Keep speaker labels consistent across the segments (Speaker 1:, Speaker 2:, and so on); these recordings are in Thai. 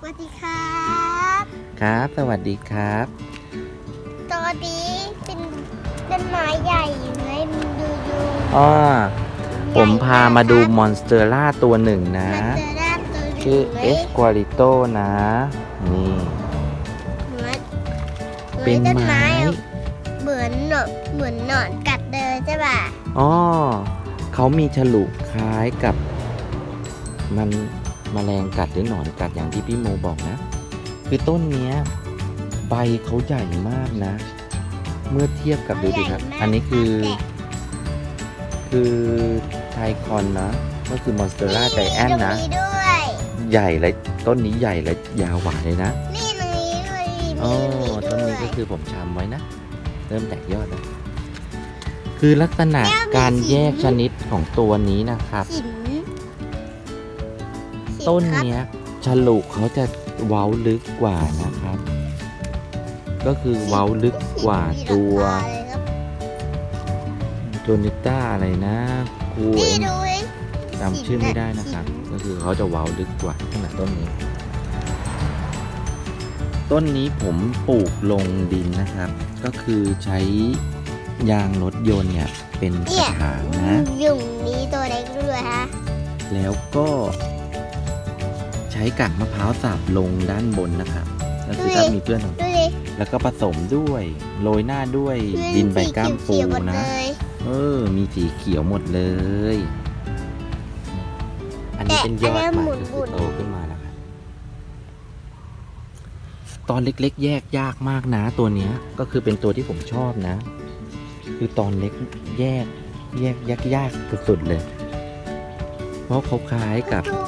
Speaker 1: สวัสดีครับ
Speaker 2: ครับ สวัสดีครับ
Speaker 1: ตอนนี้เป็นต้นไม้ใหญ่อยู่ไหมมันดูดู
Speaker 2: อ้อ
Speaker 1: ใหญ่
Speaker 2: ผมพามาดู
Speaker 1: ก
Speaker 2: มอนสเตอร่าตัวหนึ่งนะ
Speaker 1: มันจะได้ตัวหนึ่ง
Speaker 2: ชื่อ
Speaker 1: ไหม
Speaker 2: เอสควาริโตนะ นี่
Speaker 1: เหมือน
Speaker 2: เป็น
Speaker 1: ต้น
Speaker 2: ไม้
Speaker 1: เหมือนหนอนเหมือนหนอนกัดเลยใช่ป่ะ
Speaker 2: อ้อเขามีฉลุคล้ายกับ มัน มแมลงกัดหรือหนอนกัดอย่างที่พี่โมบอกนะ คือต้นเนี้ยใบเขาใหญ่มากนะ เมื่อเทียบกับดูดิครับ อันนี้คือ คือไทคอนนะ ก็คือมอนสเตอร่าใจแอนนะ
Speaker 1: ตรงนี้ด้วย
Speaker 2: ใหญ่และต้นนี้ใหญ่และยาวหวานเลยนะ
Speaker 1: นี่ตรงนี้ด้วย
Speaker 2: อ๋อ
Speaker 1: มี
Speaker 2: ต้น
Speaker 1: ด้ว
Speaker 2: นี้
Speaker 1: ย
Speaker 2: ก็คือผมชำไว้นะ เริ่มแตกยอดแล้วคือลักษณะการแยกชนิดของตัวนี้นะครับ
Speaker 1: หินหิ
Speaker 2: ต้น
Speaker 1: ครับ
Speaker 2: เนี้ยฉลุเขาจะเว้าลึกกว่านะครับ ก็คือเว้าลึกกว่าตัว
Speaker 1: มีหลังคาเลยครับ
Speaker 2: ตัวนิต้าอะไรนะครู
Speaker 1: นี่
Speaker 2: เอ็ม
Speaker 1: ดูเอง
Speaker 2: จำชื่อไม่ได้นะครับ ก็คือเขาจะเว้าลึกกว่าขนาดต้นนี้ ต้นนี้ผมปลูกลงดินนะครับ ก็คือใช้ยางรถยนต์เนี่ยเป็นก
Speaker 1: เนี่
Speaker 2: ระ
Speaker 1: ย
Speaker 2: ถางนะ
Speaker 1: ยุงนี้ตัวเล็กด้วยฮะ
Speaker 2: แล้วก็ใช้กากมะพร้าวสับลงด้านบนนะครับก็คือถ้ามีเพื่อนของ
Speaker 1: ดูดิ
Speaker 2: แล้วก็ผสมด้วยโรยหน้าด้วยดินใบก้ามปู
Speaker 1: เขียวๆหมด
Speaker 2: นะ
Speaker 1: เลย
Speaker 2: เออ มีสีเขียวหมดเลย อันนี้เป็นยอดใหม่ก็คือโตขึ้นมาแล้วครับตอนเล็กๆ แยกยากมากนะตัวเนี้ย ก็คือเป็นตัวที่ผมชอบนะ คือตอนเล็กแยก แยกยากยากสุดๆเลย เพราะเขาคล้ายกับ
Speaker 1: ดูคูณ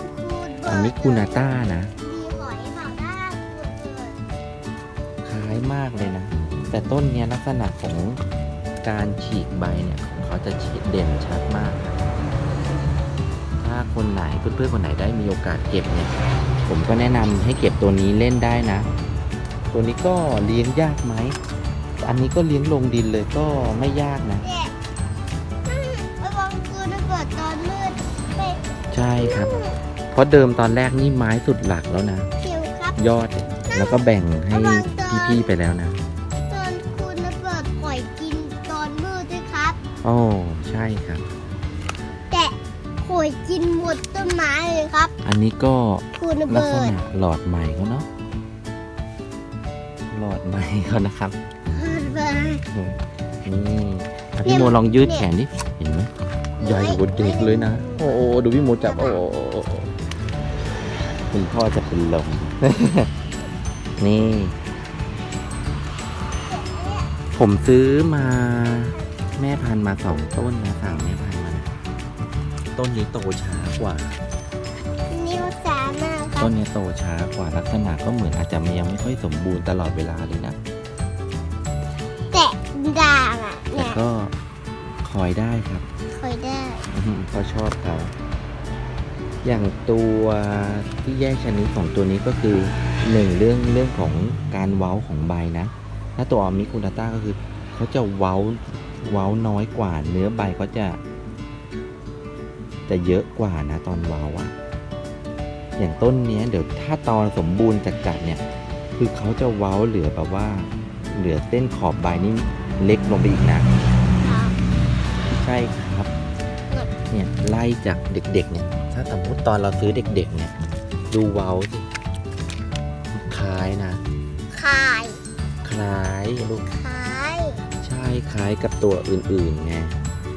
Speaker 2: อันนี้คูนาต้านะ
Speaker 1: มีหอยเปล่าด้านคูณเกิด
Speaker 2: คล้ายมากเลยนะ แต่ต้นเนี้ยลักษณะของการฉีกใบเนี่ยของเขาจะเด่นชัดมากครับถ้าคนไหนเพื่อนๆคนไหนได้มีโอกาสเก็บเนี่ย ผมก็แนะนำให้เก็บตัวนี้เล่นได้นะ ตัวนี้ก็เลี้ยงยากไหม อันนี้ก็เลี้ยงลงดินเลยก็ไม่ยากนะ
Speaker 1: เนี่ยอืมระวังคูณเกิดตอนมืดไป
Speaker 2: ใช่ครับเพ ราะเดิมตอนแรกนี่ไม้สุดหลักแล้วนะ
Speaker 1: เขียวครับ
Speaker 2: ยอดเนี่ยแล้วก็แบ่งให้พี่ๆไปแล้วนะ
Speaker 1: ตอนคูณเกิดปล่อยกินตอนมืดด้วยครับ
Speaker 2: โอ้ใช่ครับ
Speaker 1: แต่หอยกินหมดต้นไม้เลยครับ
Speaker 2: อันนี้ก็
Speaker 1: คูณ
Speaker 2: ลัก
Speaker 1: เบิ
Speaker 2: ษ
Speaker 1: ด
Speaker 2: ณะหลอดใหม่เขาเนาะหลอดใหม่เขานะครับ
Speaker 1: คูณเบิด
Speaker 2: นี่อะพี่โมลองยืดแขนดิเห็นไหมใหญ่กว่าเด็กเลยนะ โอ้โหดูพี่โมจับโอ้โห คุณพ่อจะเป็นลม นี่ ผมซื้อมาแม่พันธุ์มาสองต้นนะสั่งแม่พันธุ์มานะต้นนี้โตช้ากว่า
Speaker 1: นิ้วสามมากครั
Speaker 2: ต้
Speaker 1: บ
Speaker 2: นนี้โตช้ากว่าลักษณะก็เหมือนอาจจะยังไม่ค่อยสมบูรณ์ตลอดเวลาเลยนะ
Speaker 1: แต่ด่างอะ
Speaker 2: แต่
Speaker 1: เนี่ย
Speaker 2: ก็คอยได้ครับ
Speaker 1: เคยได้
Speaker 2: อือหือเพราะชอบเขา อย่างตัวที่แยกชนิดของตัวนี้ก็คือหนึ่งเรื่องเรื่องของการเว้าของใบนะ ถ้าตัวมิคุนาต้าก็คือเขาจะเว้าเว้าน้อยกว่า เนื้อใบก็จะ จะเยอะกว่านะตอนเว้าอะอย่างต้นเนี้ยเดี๋ยวถ้าตอนสมบูรณ์จัดๆเนี่ย คือเขาจะเว้าเหลือแบบว่า เหลือเส้นขอบใบนี่เล็กลงไปอีกนะใช่ครับ เนี่ยไล่จากเด็กๆเนี่ย ถ้าสมมติตอนเราซื้อเด็ก ๆ เนี่ย ดูเว้าสิคล้ายนะ
Speaker 1: คาย
Speaker 2: คล้ายลูก
Speaker 1: คาย
Speaker 2: ใช่คล้ายกับตัวอื่นๆไง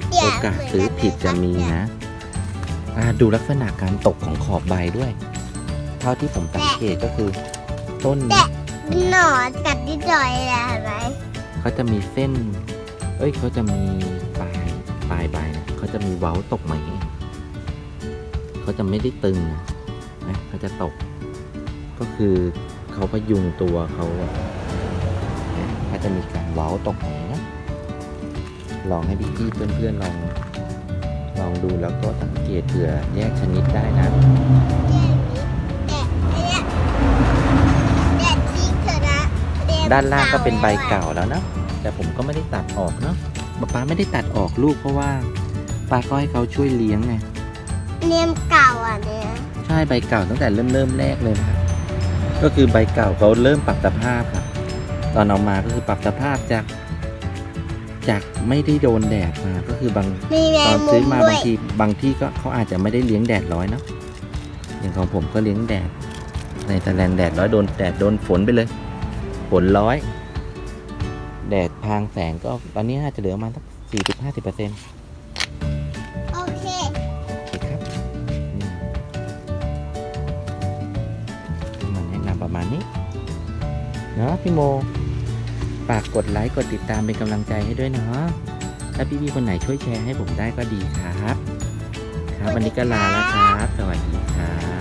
Speaker 1: เดี๋ยว
Speaker 2: โอกาสซื้อผิดจะมีนะอ่าดูลักษณะการตกของขอบใบด้วย เท่าที่ผมสังเกตก็คือ ต้น
Speaker 1: หนอนกัดนิดหน่อยแหละเห็นไหม
Speaker 2: เขาจะมีเส้น เอ้ยเขาจะมีปลายปลายใบนะเขาจะมีเว้าตกมาอย่างนี้ เขาจะไม่ได้ตึงนะเขาจะตก ก็คือเขาพยุงตัวเขาอะเขาจะมีการเว้าตกมาอย่างนี้นะลองให้พี่ๆเพื่อนๆลอง ลองดูแล้วก็สังเกตเผื่อแยกชนิดได้นะด้านล่างก็เป็นใบเก่าแล้วนะแต่ผมก็ไม่ได้ตัดออกเนาะป๊าป๊าไม่ได้ตัดออกลูกเพราะว่าป้าก็ให้เขาช่วยเลี้ยงไง
Speaker 1: เนียมเก่าอะเนี่ย
Speaker 2: ใช่ใบเก่าตั้งแต่เริ่มเริ่มแรกเลยนะครับก็คือใบเก่าเขาเริ่มปรับสภาพครับตอนเอามาก็คือปรับสภาพจากจากไม่ได้โดนแดดมาก็คือบาง
Speaker 1: มีแม
Speaker 2: ตองน
Speaker 1: มุ
Speaker 2: ซื้อ
Speaker 1: ม
Speaker 2: มา
Speaker 1: ด้ว
Speaker 2: บาง
Speaker 1: ย
Speaker 2: ทีบางที่ก็เขาอาจจะไม่ได้เลี้ยงแดดร้อยเนาะอย่างของผมก็เลี้ยงแดด ในตะแลนด์แดดร้อยโดนแดดโดนฝนไปเลย ฝนร้อย แดดพรางแสงก็ตอนนี้อาจจะเหลือประมาณสักสี่สิบห้าสิบเปอร์เซ็นต์ เนาะพี่โมฝากกดไลค์กดติดตามเป็นกำลังใจให้ด้วยเนาะถ้าพี่ๆคนไหนช่วยแชร์ให้ผมได้ก็ดีครับ ครับวันนี้ก็ลาแล้วครับ สวัสดีครับ